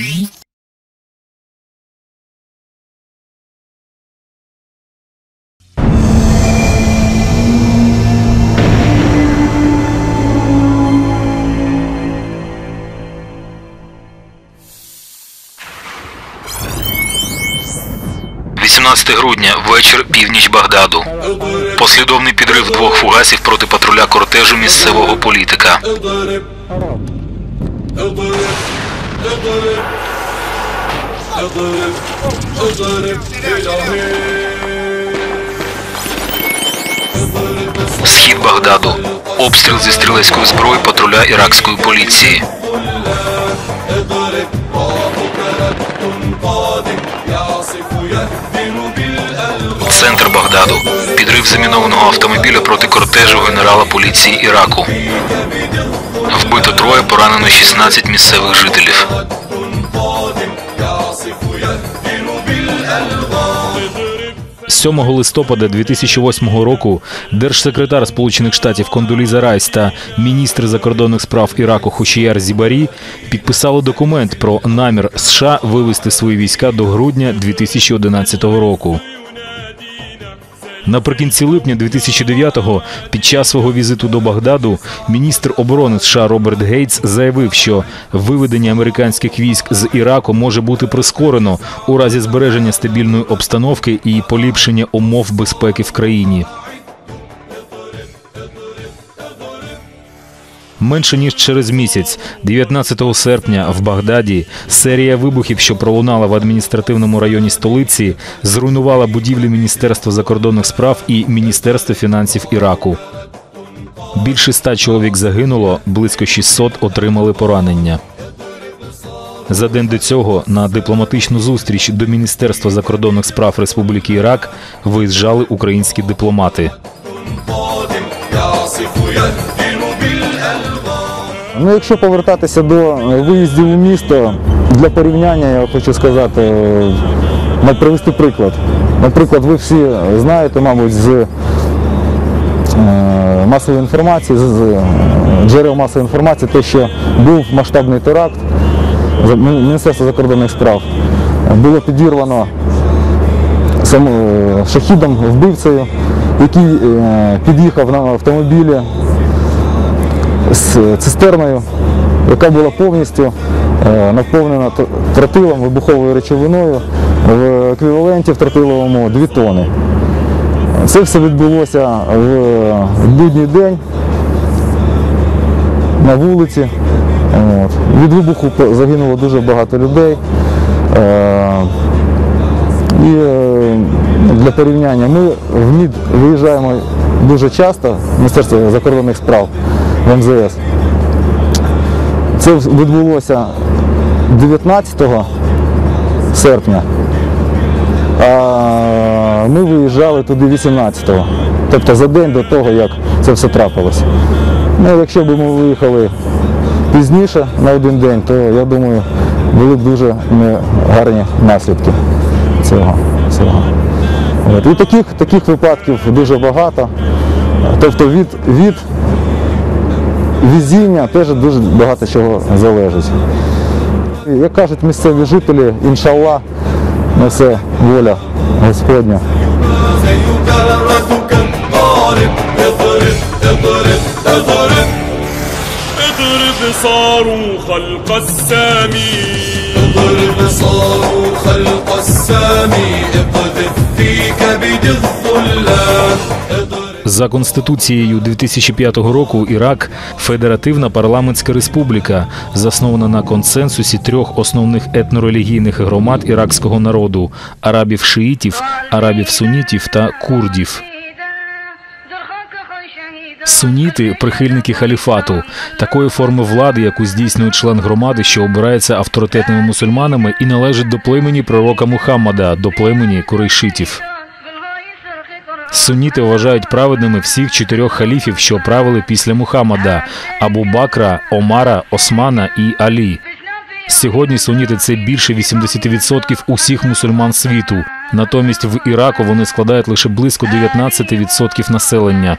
– 18 грудня, вечір, північ Багдаду. Послідовний підрив двох фугасів проти патруля кортежу місцевого політика. Öldürüp Öldürüp Öldürüp ilahi Схід Багдаду. Обстріл зі стрілецької зброї патруля іракської поліції. Центр Багдаду. Підрив замінованого автомобіля проти кортежу генерала поліції Іраку. Вбито троє поранено 16 місцевих жителів. З 7 листопада 2008 року держсекретар Сполучених Штатів Кондоліза Райс та міністр закордонних справ Іраку Хушіяр Зібарі підписали документ про намір США вивести свої війська до грудня 2011 року. Наприкінці липня 2009-го, під час свого візиту до Багдаду, міністр оборони США Роберт Гейтс заявив, що виведення американських військ з Іраку може бути прискорено у разі збереження стабільної обстановки і поліпшення умов безпеки в країні. Менше ніж через місяць, 19 серпня, в Багдаді, серія вибухів, що пролунала в адміністративному районі столиці, зруйнувала будівлі Міністерства закордонних справ і Міністерства фінансів Іраку. Більше ста чоловік загинуло, близько 600 отримали поранення. За день до цього на дипломатичну зустріч до Міністерства закордонних справ Республіки Ірак виїжджали українські дипломати. Ну, якщо повертатися до е, виїздів у місто, для порівняння я хочу сказати, е, привести приклад. Наприклад, ви всі знаєте, мабуть, з е, масової інформації, з джерел масової інформації, те, що був масштабний теракт Міністерства закордонних справ. Було підірвано шахідом, вбивцею, який під'їхав на автомобілі з цистерною, яка була повністю е, наповнена тр- тротилом, вибуховою речовиною в еквіваленті в тротиловому 2 тони. Це все відбулося в будній день на вулиці. Від вибуху загинуло дуже багато людей. Е, І е, для порівняння ми в МІД виїжджаємо дуже часто, Міністерство закордонних справ в МЗС. Це відбулося 19 серпня, а ми виїжджали туди 18-го, тобто за день до того, як це все трапилося. Ну, якщо б ми виїхали пізніше на один день, то я думаю, були б дуже негарні наслідки цього. цього. От. І таких, таких випадків дуже багато. Тобто від, від везіння теж дуже багато чого залежить. Як кажуть місцеві жителі, іншалла, на все воля Господня. زيك ذرتك ضارب اضرب اضرب اضرب اضرب صاروخ القسامي اضرب صاروخ القسام اقذف في كبد الظلام اضرب за конституцією 2005 року Ірак федеративна парламентська республіка, заснована на консенсусі трьох основних етнорелігійних громад іракського народу арабів-шиїтів, арабів-сунітів та курдів. Суніти прихильники халіфату, такої форми влади, яку здійснює член громади, що обирається авторитетними мусульманами і належить до племені пророка Мухаммада, до племені курейшитів. Суніти вважають праведними всіх чотирьох халіфів, що правили після Мухаммада Абу Бакра, Омара, Османа і Алі. Сьогодні суніти це більше 80% усіх мусульман світу. Натомість в Іраку вони складають лише близько 19% населення.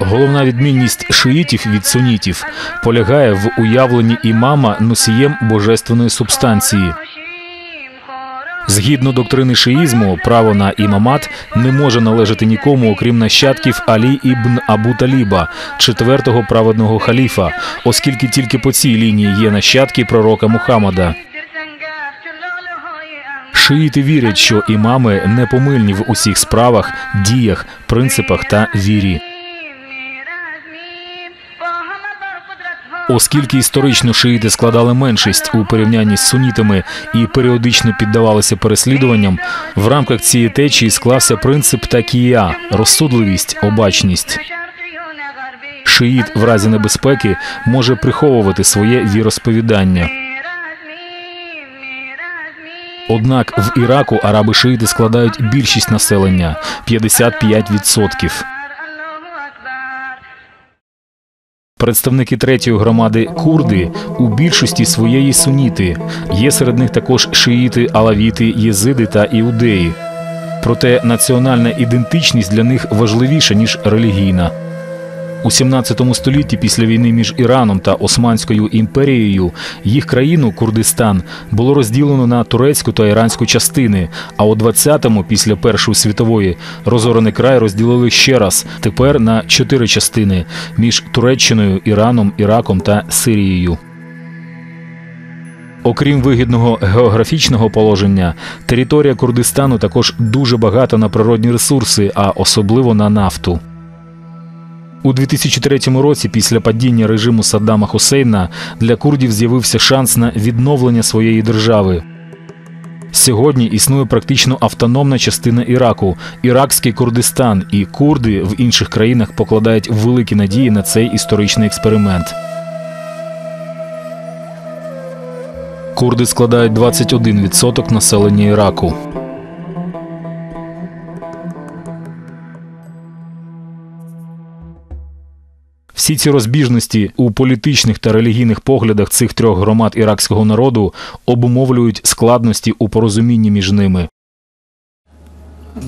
Головна відмінність шиїтів від сунітів полягає в уявленні імама носієм божественної субстанції. Згідно доктрини шиїзму, право на імамат не може належати нікому, окрім нащадків Алі ібн Абу Таліба, четвертого праведного халіфа, оскільки тільки по цій лінії є нащадки пророка Мухаммада. Шиїти вірять, що імами непомильні в усіх справах, діях, принципах та вірі. Оскільки історично шиїти складали меншість у порівнянні з сунітами і періодично піддавалися переслідуванням, в рамках цієї течії склався принцип такія – розсудливість, обачність. Шиїт в разі небезпеки може приховувати своє віросповідання. Однак в Іраку араби шиїти складають більшість населення 55%. Представники третьої громади курди у більшості своєї суніти. Є серед них також шиїти, алавіти, єзиди та іудеї. Проте національна ідентичність для них важливіша ніж релігійна. У 17 столітті після війни між Іраном та Османською імперією їх країну Курдистан було розділено на турецьку та іранську частини. А у 20-му, після Першої світової, розорений край розділили ще раз тепер на чотири частини між Туреччиною, Іраном, Іраком та Сирією. Окрім вигідного географічного положення, територія Курдистану також дуже багата на природні ресурси, а особливо на нафту. У 2003 році, після падіння режиму Саддама Хусейна, для курдів з'явився шанс на відновлення своєї держави. Сьогодні існує практично автономна частина Іраку іракський Курдистан, і курди в інших країнах покладають великі надії на цей історичний експеримент. Курди складають 21% населення Іраку. Всі ці розбіжності у політичних та релігійних поглядах цих трьох громад іракського народу обумовлюють складності у порозумінні між ними.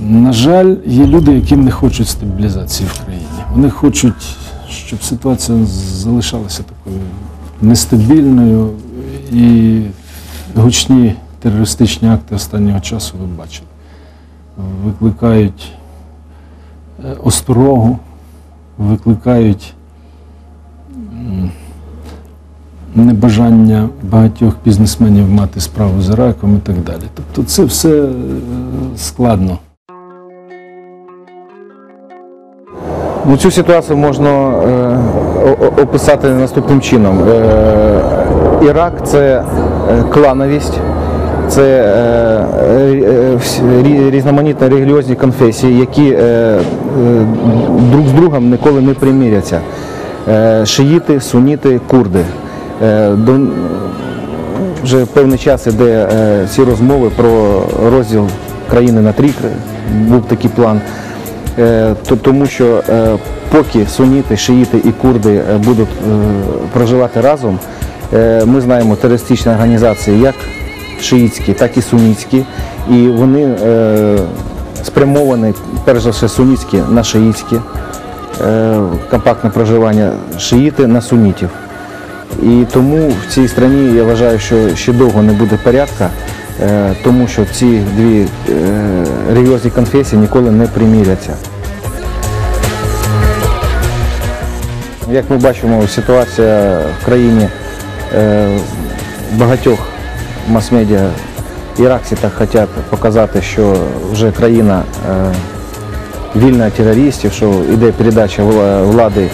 На жаль, є люди, які не хочуть стабілізації в країні. Вони хочуть, щоб ситуація залишалася такою нестабільною і гучні терористичні акти останнього часу ви бачили. Викликають е, осторогу, викликають небажання багатьох бізнесменів мати справу з Іраком і так далі. Тобто це все е, складно. Ну, цю ситуацію можна е, описати наступним чином. Е, Ірак це е, клановість, це е, е, різноманітні релігіозні конфесії, які е, друг з другом ніколи не примиряться. Е, шиїти, суніти, курди. Е, вже певний час іде е, ці розмови про розділ країни на три. Був такий план. Тому що поки суніти, шиїти і курди будуть проживати разом, ми знаємо терористичні організації як шиїтські, так і сунітські, і вони спрямовані, перш за все, сунітські на шиїтські, е, компактне проживання шиїти на сунітів. І тому в цій країні я вважаю, що ще довго не буде порядка, е, тому що ці дві е, релігіозні конфесії ніколи не приміряться. Як ми бачимо, ситуація в країні е, багатьох мас-медіа іракці так хочуть показати, що вже країна е, вільна терористів, що йде передача влади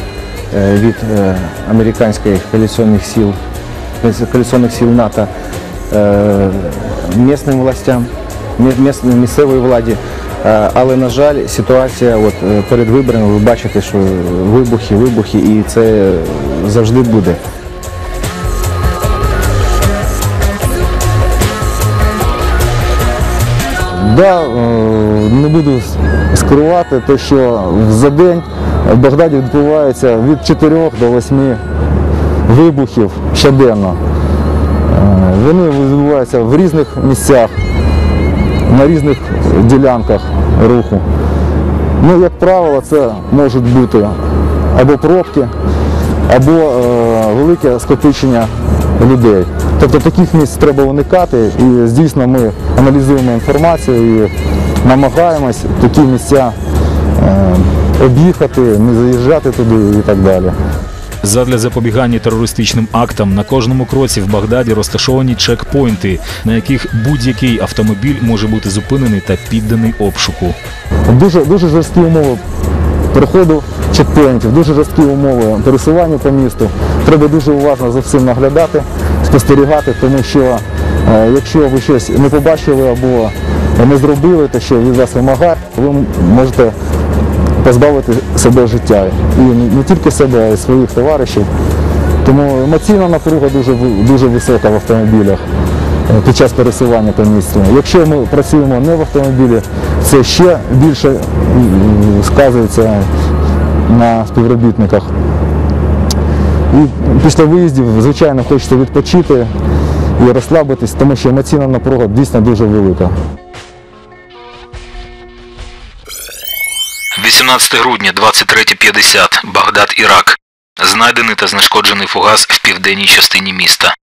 е, від е, американських коаліційних сил, коаліційних сил НАТО е, місним властям, мі- місцевої владі. Але, на жаль, ситуація от, перед виборами, ви бачите, що вибухи, вибухи, і це завжди буде. Да, не буду скривати те, що за день в Багдаді відбувається від 4 до 8 вибухів щоденно. Е, Вони відбуваються в різних місцях, на різних ділянках руху. Ну, як правило, це можуть бути або пробки, або е, велике скопичення людей. Тобто таких місць треба уникати і дійсно ми аналізуємо інформацію і намагаємось такі місця е, об'їхати, не заїжджати туди і так далі. Задля запобігання терористичним актам на кожному кроці в Багдаді розташовані чекпоінти, на яких будь-який автомобіль може бути зупинений та підданий обшуку. Дуже, дуже жорсткі умови переходу чекпоінтів, дуже жорсткі умови пересування по місту. Треба дуже уважно за всім наглядати, спостерігати, тому що е, якщо ви щось не побачили або не зробили, те, що від вас вимагає, ви можете позбавити себе життя. І не тільки себе, а й своїх товаришів. Тому емоційна напруга дуже, дуже висока в автомобілях е, під час пересування по місту. Якщо ми працюємо не в автомобілі, це ще більше сказується на співробітниках. І після виїздів, звичайно, хочеться відпочити і розслабитись, тому що емоційна напруга дійсно дуже велика. 18 грудня, 23.50, Багдад, Ірак. Знайдений та знешкоджений фугас в південній частині міста.